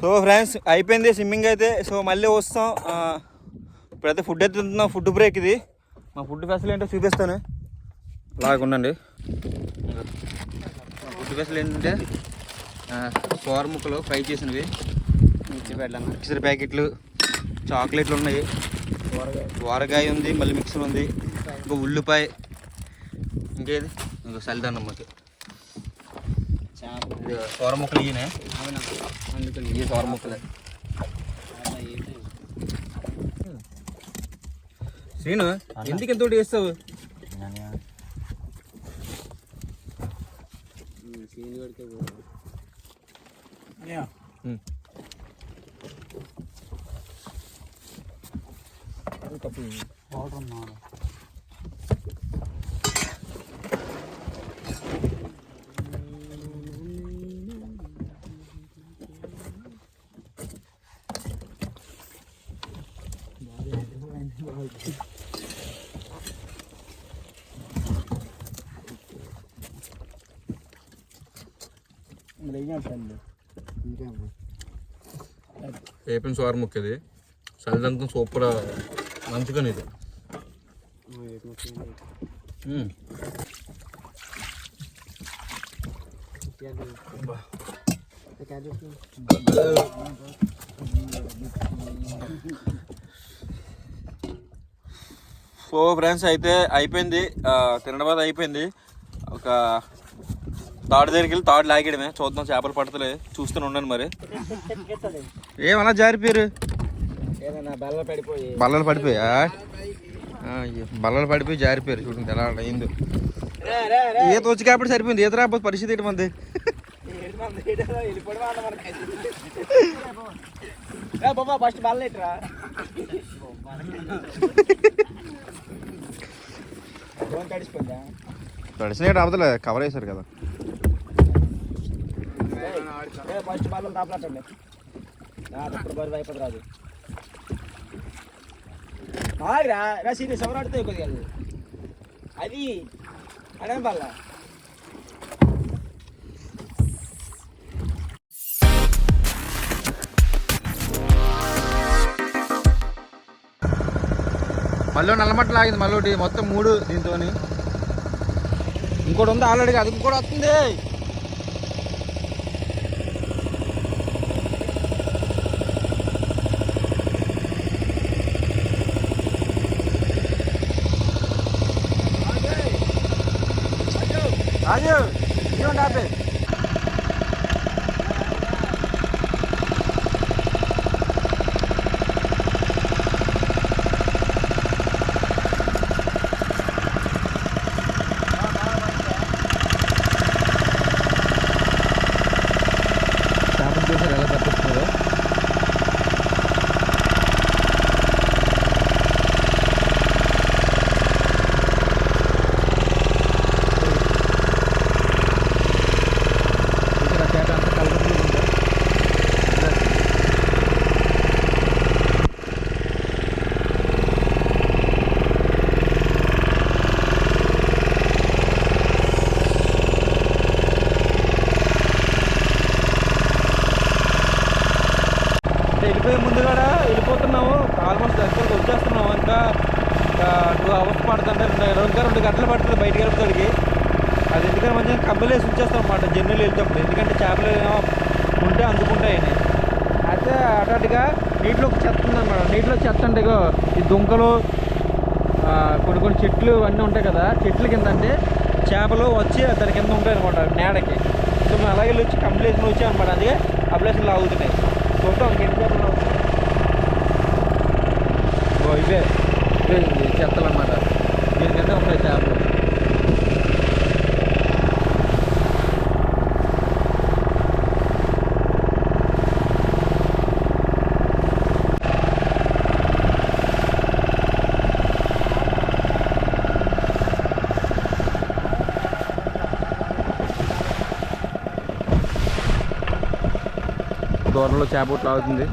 So friends అయిపోయింది swimming అయితే. So మళ్ళీ వస్తాం. ఇప్పుడైతే ఫుడ్ అయితే తింటున్నాం. ఫుడ్ బ్రేక్ ఇది. మా ఫుడ్ ఫెసిలిటీ ఏంటో చూపిస్తాను. లాగుండండి మా ఫుడ్ ఫెసిలిటీ ఏంటంటే సోర ముక్కలు ఫ్రై చేసినవి. మిక్సీ మిక్సర్ ప్యాకెట్లు చాక్లెట్లు ఉన్నాయి. వారగాయ ఉంది మళ్ళీ మిక్సర్ ఉంది. ఇంకా ఉల్లిపాయ. ఇంకేది? ఇంకా చల్లిదాన్ని ఇది సోర ముక్కలు ఇయ్యనే ఈ సోర ముక్కలే శ్రీను ఎందుకు ఎంత వేస్తావు వేపిన సోర ముక్క ఇది సూపర్ మంచిగా ఇది. సో ఫ్రెండ్స్ అయితే అయిపోయింది. తినడం అయిపోయింది. ఒక తాడు దగ్గరికి వెళ్ళి తాడు లాగడమే చూద్దాం చేపలు పడతలే. చూస్తూనే ఉన్నాను మరి. ఏమన్నా జారిపోయారు ఏదైనా బెల్ల పడిపోయి. బల్లలు పడిపోయా. బల్లలు పడిపోయి జారిపోయారు చూడండి ఎలా అయిందో. ఈత వచ్చి కాబట్టి సరిపోయింది. ఈత రాకపోతే పరిస్థితి ఏంటి మంది? ఫస్ట్ తడిసినట్టు అవతలే కవర్ వేశారు కదా. ఫస్ట్ బాల్ తాపలాటండి అప్పుడు బరువు అయిపోతుంది రాదు బాగా రా సీరియస్ ఎవరు ఆడితే కొద్దిగా అది. అది అడే బల్ల మళ్ళీ నల్లమట్ల ఆగింది మళ్ళీ మొత్తం మూడు దీంతో ఇంకోటి ఉంది ఆల్రెడీ అది ఇంకోటి వస్తుంది 아니요, 이건 앞에. వెళ్ళిపోయే ముందు కూడా వెళ్ళిపోతున్నాము. ఆల్మోస్ట్ దగ్గరకు వచ్చేస్తున్నాము. ఇంకా టూ అవర్స్ పడుతుంటే రెండు ఇంకా రెండు గంటలు పడుతుంది బయటకు వెళ్ళిపోతాడికి అది ఎందుకంటే మంచిగా కబ్బలేసి ఉంచేస్తాం అన్నమాట జర్నీలు వెళ్తేప్పుడు ఎందుకంటే చేపలు ఉంటే అందుకుంటాయని అయితే అటుగా నీటిలో చెత్త ఉందన్నమాట. నీటిలో చెత్త అంటే ఇగో ఈ దుంకలు కొన్ని కొన్ని చెట్లు అన్నీ ఉంటాయి కదా. చెట్ల కింద అంటే చేపలు వచ్చి దాని కింద ఉంటాయి అనమాట నేడకి సో మేము అలాగే వెళ్ళి వచ్చి కంప్లీషన్ వచ్చాయి అనమాట అందుకే ఆ ప్లేస్లో లాగుతున్నాయి చూద్దాం ఎన్ని చేపలు లాగుతున్నాయి. ఓ ఇవే ఇవే ఇవి చెత్తలు అన్నమాట దీని కింద ఉంటాయి చేపలు దూరంలో చేపట్లు అవుతుంది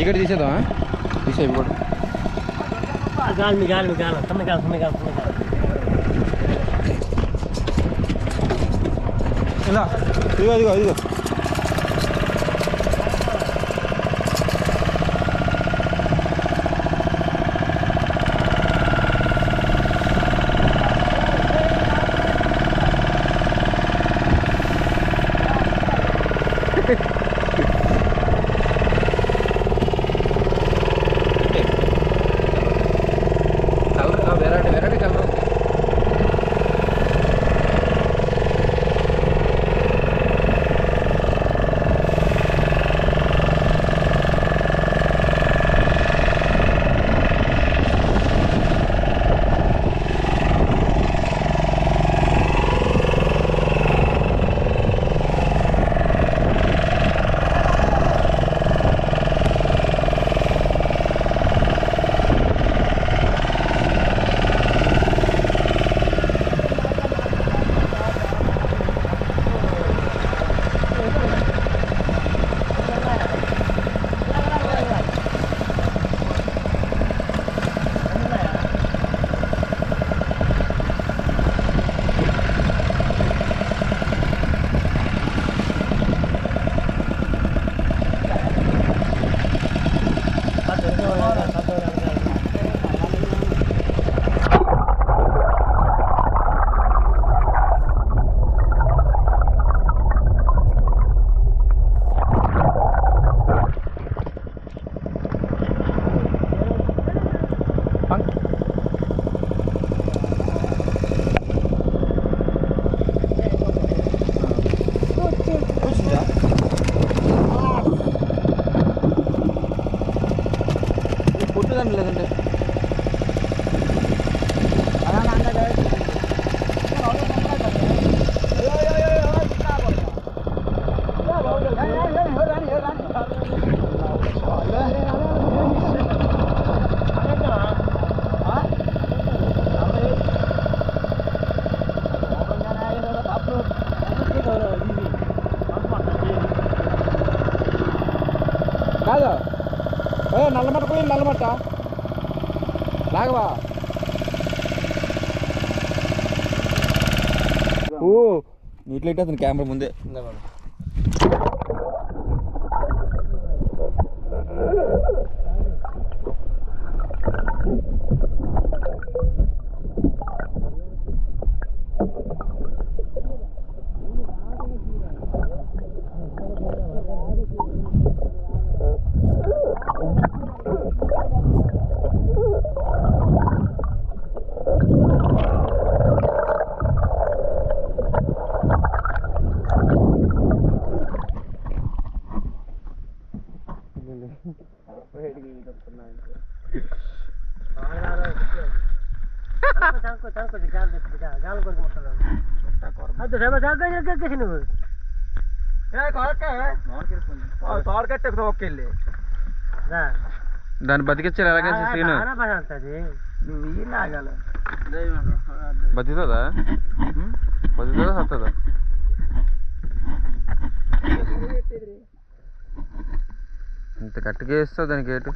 ఇక్కడ తీసేదా తీసే కూడా గాలి గాలి గాలి తమ్మి గాలి తమ్మి గాలి తమ్మి గాలి ఇలా ఇదిగో ఇదిగో ఇదిగో. Here we go. തന്നില്ല ഇതുണ്ട് Hello. ఏ నల్లమట్ట పోయి నల్లమట్ట. లాగవా? ఓ నీట్లో అతను కెమెరా ముందే చాకు చాకు గాలి తెచ్చి గాలి కొడుకు మొత్తం అది రేపు చాకు ఎక్కేసి నువ్వు తోడకట్టే ఒక్కెళ్ళి రా దాన్ని బతికిచ్చారు ఎలాగైతే సీను బతుకుతుందా? బతుకుతుందా సత్తుందా ఇంత గట్టిగా వేస్తావు దానికి ఏటు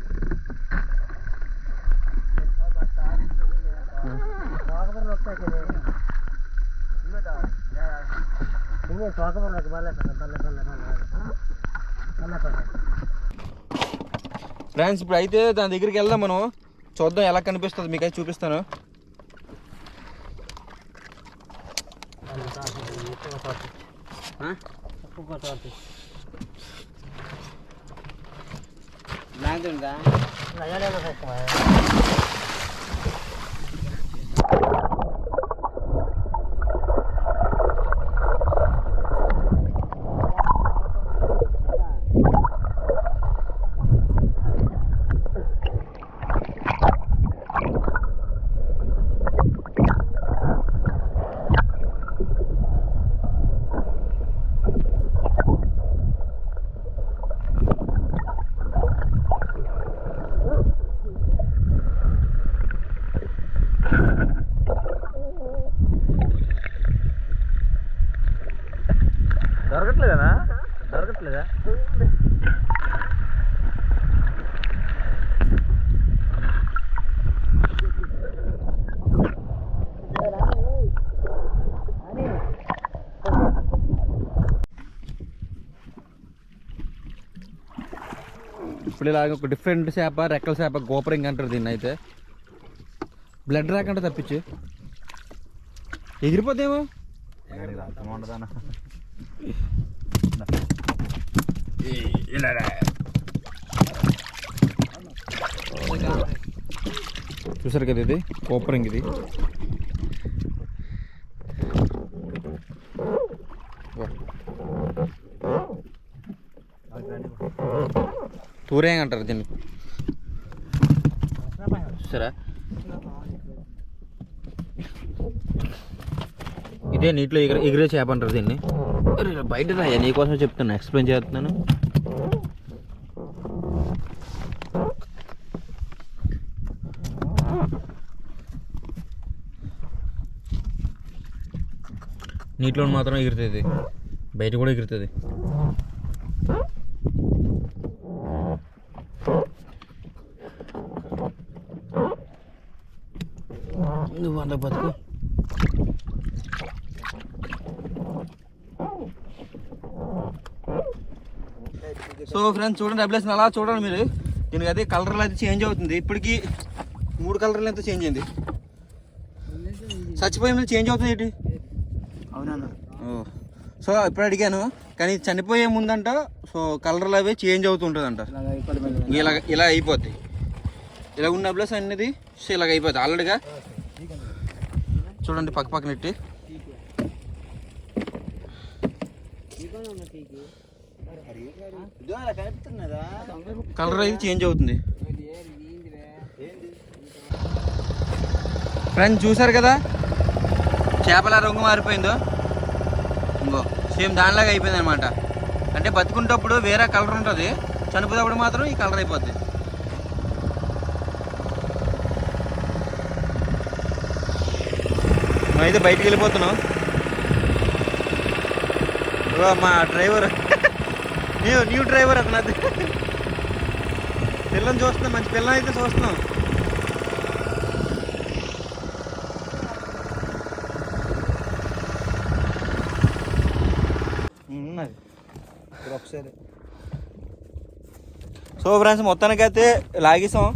ఫ్రెండ్స్ ఇప్పుడు అయితే దాని దగ్గరికి వెళ్దాం మనం. చూద్దాం ఎలా కనిపిస్తుంది. మీకు అయితే చూపిస్తాను. దొరకట్లేదనా? దొరకట్లేదా? ఇప్పుడు ఇలాగ ఒక డిఫరెంట్ చేప రెక్కల చేప గోపరింగ్ అంటారు దీన్ని అయితే. బ్లడ్ అంటే తప్పించి. ఎగిరిపోతేమో చూసారు కదా ఇది? కోపరింగ్ ఇది. తూరేంగ్ అంటారు దీన్ని. సరే. ఇదే నీటిలో ఎగిరే ఎగిరే చేప అంటారు దీన్ని. బయట రాయా నీకోసం చెప్తున్నా ఎక్స్ప్లెయిన్ చేస్తున్నాను. నీటిలో మాత్రం ఎగురుతుంది. బయట కూడా ఎగురుతుంది. నువ్వు అంత బతుకు. సో ఫ్రెండ్స్ చూడండి అప్లేషన్ అలా చూడండి మీరు. దీనికి అయితే కలర్లు అయితే చేంజ్ అవుతుంది. ఇప్పటికి మూడు కలర్లు అయితే చేంజ్ అయింది. చచ్చిపోయే ముందు చేంజ్ అవుతుంది ఏంటి? అవునన్నా ఓ. సో ఇప్పుడు అడిగాను కానీ చనిపోయే ముందంట సో కలర్లు అవి చేంజ్ అవుతుంటుందంట. ఇలా ఇలా అయిపోద్ది ఇలా ఉన్న ప్లస్ అనేది సో ఇలాగ అయిపోద్ది ఆల్రెడీగా చూడండి పక్క పక్కన పెట్టి ఇదో అలా కనిపిస్తున్నదా కలర్ అయితే చేంజ్ అవుతుంది. ఫ్రెండ్స్ చూసారు కదా? చేపల రంగు మారిపోయిందో? ఇంకో సేమ్ దానిలాగా అయిపోయింది అనమాట అంటే బతుకుంటప్పుడు వేరే కలర్ ఉంటుంది చనిపోతేప్పుడు మాత్రం ఈ కలర్ అయిపోద్ది. అయితే బయటికి వెళ్ళిపోతున్నాం. మా డ్రైవర్ న్యూ న్యూ డ్రైవర్ అతను అది. పిల్లని చూస్తున్నాం మంచి పిల్లని అయితే చూస్తున్నాం. ఒకసారి. సో ఫ్రెండ్స్ మొత్తానికైతే లాగేసాం.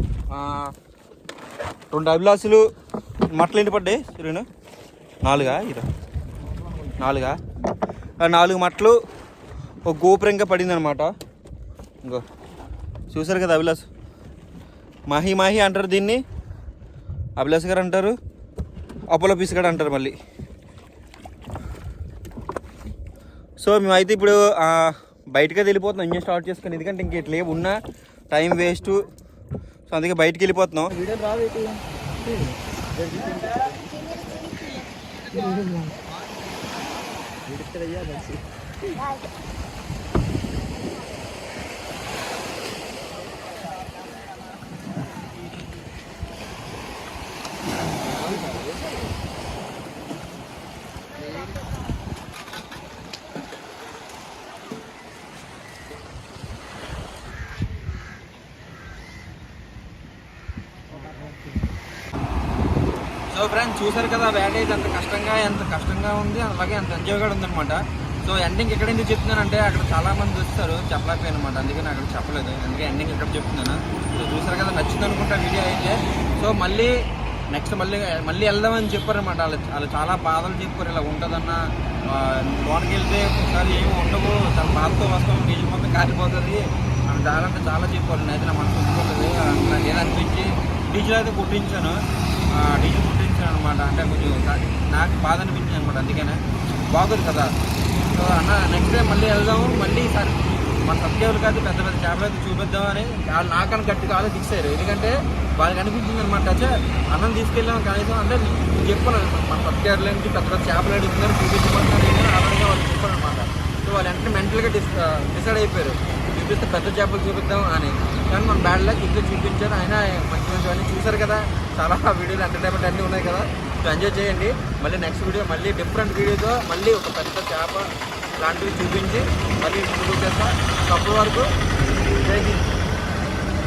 రెండు అభిలాసులు మట్టలు ఎన్ని పడ్డాయి నాలుగా ఇరా నాలుగా? నాలుగు మట్టలు. ఒక గోపురంగా పడింది అనమాట ఇంకో. చూసారు కదా అభిలాష్? మాహి మాహి అంటారు దీన్ని. అభిలాష్ గారు అంటారు. అపోలో పీస్ గారు అంటారు మళ్ళీ. సో మేమైతే ఇప్పుడు బయటకే వెళ్ళిపోతున్నాం. ఇంజన్ స్టార్ట్ చేసుకుని ఎందుకంటే ఇంక ఇట్లా ఉన్నా టైం వేస్ట్. సో అందుకే బయటికి వెళ్ళిపోతున్నాం. వీడియో చూసారు కదా వేట అయితే ఎంత కష్టంగా ఎంత కష్టంగా ఉంది అలాగే ఎంత ఎంజాయ్ ఉందనమాట సో ఎండింగ్ ఎక్కడ ఎందుకు చెప్తున్నానంటే అక్కడ చాలా మంది వస్తారు చెప్పలేకపోయాను అనమాట అందుకే నేను అక్కడ చెప్పలేదు. అందుకే ఎండింగ్ ఇక్కడ చెప్తున్నాను. సో చూసారు కదా నచ్చింది అనుకుంటా వీడియో అయితే. సో మళ్ళీ నెక్స్ట్ మళ్ళీ మళ్ళీ వెళ్దామని చెప్పారనమాట వాళ్ళు వాళ్ళు చాలా బాధలు చెప్పారు. ఇలా ఉంటుందన్న ఆ, లోనికి వెళ్తే ఒకసారి ఏమి ఉండవు. చాలా బాధతో వస్తాం. నీళ్ళు మొత్తం కాలిపోతుంది అని చాలా అంటే చాలా చెప్పారు. నేనైతే నా మనసు ఒప్పుకోలేదు. నాకు ఏదనిపించి డీజిల్ అయితే కొట్టించాను. డీజిల్ అనమాట అంటే కొంచెం నాకు- నాకు బాధ అనిపించింది అనమాట అందుకనే. బాగుంది కదా. సో అన్న నెక్స్ట్ టైం మళ్ళీ వెళ్దాము. మళ్ళీ ఈసారి మన సబ్స్క్రైబర్ కాదు పెద్ద పెద్ద చేపలు అయితే చూపిద్దామని వాళ్ళు నాకని గట్టిగా ఆలో ఎందుకంటే వాళ్ళకి అనిపించింది అనమాట అచ్చా అన్నం తీసుకెళ్ళాం కనీసం అంటే నేను చెప్పాను మన సబ్స్క్రైబర్ల నుంచి పెద్ద పెద్ద చేపలు అడుగుతున్నారు చూపించమంటున్నారు నేను ఆధారంగా వాళ్ళు చెప్పాను అనమాట సో వాళ్ళు వెంటనే మెంటల్గా డిస్ డిసైడ్ అయిపోయారు. చూపిస్తే పెద్ద చేపలు చూపిద్దాం అని. కానీ మన బ్యాడ్ లక్ ఇంకా చూపించారు. అయినా మంచి మంచి అన్నీ చూసారు కదా. చాలా వీడియోలు ఎంటర్టైన్మెంట్ అన్నీ ఉన్నాయి కదా. సో ఎంజాయ్ చేయండి. మళ్ళీ నెక్స్ట్ వీడియో మళ్ళీ డిఫరెంట్ వీడియోతో మళ్ళీ ఒక పెద్ద చేప లాంటివి చూపించి మళ్ళీ ముందుకు వచ్చేస్తా. అప్పటి వరకు